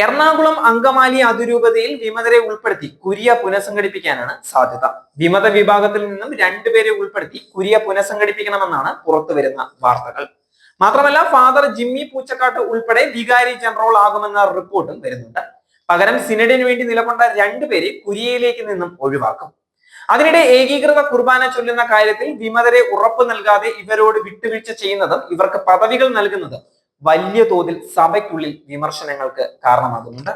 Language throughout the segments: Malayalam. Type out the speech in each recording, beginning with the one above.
എറണാകുളം അങ്കമാലി അതിരൂപതയിൽ വിമതരെ ഉൾപ്പെടുത്തി കുരിയ പുനഃസംഘടിപ്പിക്കാനാണ് സാധ്യത. വിമത വിഭാഗത്തിൽ നിന്നും രണ്ടുപേരെ ഉൾപ്പെടുത്തി കുരിയ പുനഃസംഘടിപ്പിക്കണമെന്നാണ് പുറത്തുവരുന്ന വാർത്തകൾ. മാത്രമല്ല ഫാദർ ജിമ്മി പൂച്ചക്കാട്ട് ഉൾപ്പെടെ വികാരി ജനറൽ ആകുമെന്ന റിപ്പോർട്ടും വരുന്നുണ്ട്. പകരം സിനഡിന് വേണ്ടി നിലകൊണ്ട രണ്ടുപേരെ കുരിയയിലേക്ക് നിന്നും ഒഴിവാക്കും. അതിനിടെ ഏകീകൃത കുർബാന ചൊല്ലുന്ന കാര്യത്തിൽ വിമതരെ ഉറപ്പ് നൽകാതെ ഇവരോട് വിട്ടുവീഴ്ച ചെയ്യുന്നതും ഇവർക്ക് പദവികൾ നൽകുന്നതും വലിയ തോതിൽ സഭയ്ക്കുള്ളിൽ വിമർശനങ്ങൾക്ക് കാരണമാകുന്നുണ്ട്.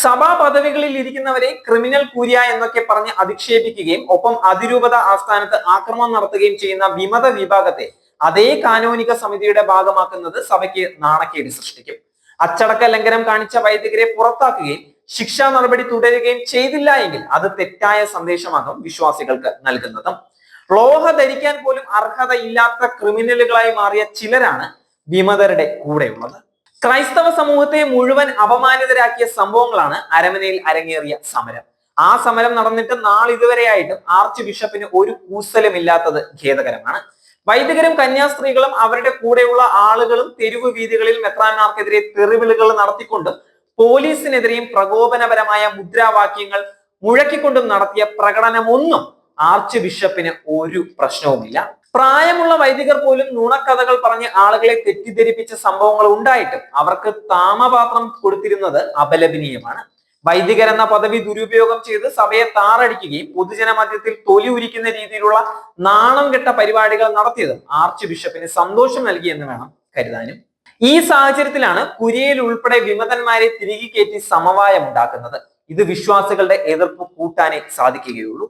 സഭാ പദവികളിൽ ഇരിക്കുന്നവരെ ക്രിമിനൽ കൂരിയ എന്നൊക്കെ പറഞ്ഞ് അധിക്ഷേപിക്കുകയും ഒപ്പം അതിരൂപത ആസ്ഥാനത്ത് ആക്രമണം നടത്തുകയും ചെയ്യുന്ന വിമത വിഭാഗത്തെ അതേ കാനോനിക സമിതിയുടെ ഭാഗമാക്കുന്നത് സഭയ്ക്ക് നാണക്കേട് സൃഷ്ടിക്കും. അച്ചടക്ക ലംഘനം കാണിച്ച വൈദികരെ പുറത്താക്കുകയും ശിക്ഷാ നടപടി തുടരുകയും ചെയ്തില്ല എങ്കിൽ അത് തെറ്റായ സന്ദേശമാകും വിശ്വാസികൾക്ക് നൽകുന്നതും. ലോഹ ധരിക്കാൻ പോലും അർഹതയില്ലാത്ത ക്രിമിനലുകളായി മാറിയ ചിലരാണ് വിമതരുടെ കൂടെയുള്ളത്. ക്രൈസ്തവ സമൂഹത്തെ മുഴുവൻ അപമാനിതരാക്കിയ സംഭവങ്ങളാണ് അരമനയിൽ അരങ്ങേറിയ സമരം. ആ സമരം നടന്നിട്ട് നാളിതുവരെയായിട്ടും ആർച്ച് ബിഷപ്പിന് ഒരു കൂസലുമില്ലാത്തത് ഖേദകരമാണ്. വൈദികരും കന്യാസ്ത്രീകളും അവരുടെ കൂടെയുള്ള ആളുകളും തെരുവ് വീതികളിൽ മെത്രാന്മാർക്കെതിരെ തെറിവിളികൾ നടത്തിക്കൊണ്ടും പോലീസിനെതിരെയും പ്രകോപനപരമായ മുദ്രാവാക്യങ്ങൾ മുഴക്കിക്കൊണ്ടും നടത്തിയ പ്രകടനമൊന്നും ആർച്ച് ബിഷപ്പിന് ഒരു പ്രശ്നവുമില്ല. പ്രായമുള്ള വൈദികർ പോലും നുണക്കഥകൾ പറഞ്ഞ് ആളുകളെ തെറ്റിദ്ധരിപ്പിച്ച സംഭവങ്ങൾ ഉണ്ടായിട്ടും അവർക്ക് താമപാത്രം കൊടുത്തിരുന്നത് അപലപനീയമാണ്. വൈദികർ എന്ന പദവി ദുരുപയോഗം ചെയ്ത് സഭയെ താറടിക്കുകയും പൊതുജന മധ്യത്തിൽ തൊലി ഉരിക്കുന്ന രീതിയിലുള്ള നാണം കെട്ട പരിപാടികൾ നടത്തിയത് ആർച്ച് ബിഷപ്പിന് സന്തോഷം നൽകിയെന്ന് വേണം കരുതാനും. ഈ സാഹചര്യത്തിലാണ് കുര്യയിൽ ഉൾപ്പെടെ വിമതന്മാരെ തിരികെ കയറ്റി സമവായം ഉണ്ടാക്കുന്നത്. ഇത് വിശ്വാസികളുടെ എതിർപ്പ് കൂട്ടാനേ സാധിക്കുകയുള്ളൂ.